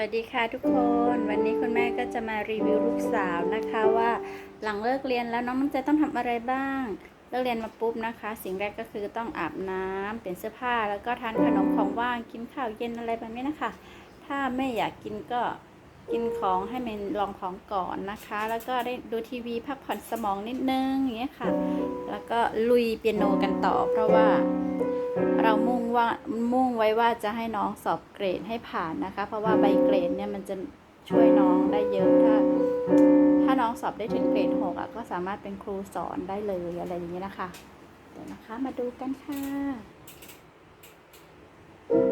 วัสดีค่ะทุกคน วันนี้คุณแม่ก็จะมารีวิวลูกสาวนะคะว่าหลังเลิกเรียนแล้วน้องน้ำใจต้องทำอะไรบ้าง เลิกเรียนมาปุ๊บนะคะ สิ่งแรกก็คือต้องอาบน้ำเปลี่ยนเสื้อผ้าแล้วก็ทานขนมของว่างกินข้าวเย็นอะไรแบบนี้นะคะ ถ้าไม่อยากกินก็กินของให้มันลองของก่อนนะคะ แล้วก็ได้ดูทีวีพักผ่อนสมองนิดนึงอย่างเงี้ยค่ะ แล้วก็ลุยเปียโนกันต่อ เพราะว่า เรามุ่งว่ามุ่งไว้ว่าจะให้น้องสอบเกรดให้ผ่านนะคะ เพราะว่าใบเกรดเนี่ยมันจะช่วยน้องได้เยอะถ้า ถ้าน้องสอบได้ถึงเกรดหกอะก็สามารถเป็นครูสอนได้เลยอะไรอย่างนี้นะคะเดี๋ยวนะคะมาดูกันค่ะ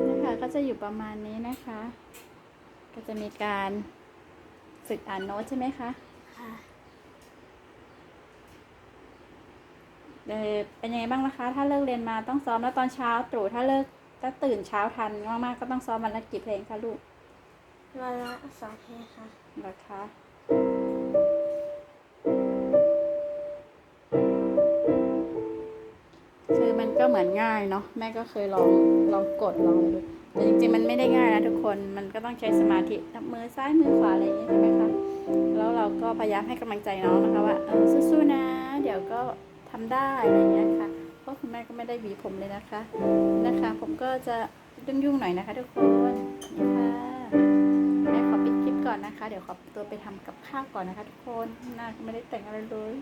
นะคะก็จะอยู่ประมาณนี้นะคะ ก็จะมีการฝึกอ่านโน้ตใช่ไหมคะค่ะ เออเป็นยังไงบ้างนะคะ ถ้าเลิกเรียนมาต้องซ้อมแล้วตอนเช้าตรู่ถ้าเลิกถ้าตื่นเช้าทันมาก ๆ ก็ต้องซ้อมวันละกี่เพลงคะลูกวันละสองเพลงค่ะนะคะคือมันก็เหมือนง่ายเนาะแม่ก็เคยลองลองกดลองดูแต่จริงๆ มันไม่ได้ง่ายนะทุกคนมันก็ต้องใช้สมาธิทับมือซ้ายมือขวาอะไรอย่างนี้ใช่ไหมคะแล้วเราก็พยายามให้กำลังใจน้องนะคะว่าเออสู้ๆนะ เดี๋ยวก็ ทำได้อะไรอย่างเงี้ยค่ะ เพราะคุณแม่ก็ไม่ได้หวีผมเลยนะคะนะคะ ผมก็จะยุ่งๆหน่อยนะคะ ทุกคนนี่ค่ะแม่ขอปิดคลิปก่อนนะคะ เดี๋ยวขอตัวไปทำกับข้าวก่อนนะคะ ทุกคนน่าไม่ได้แต่งอะไรเลย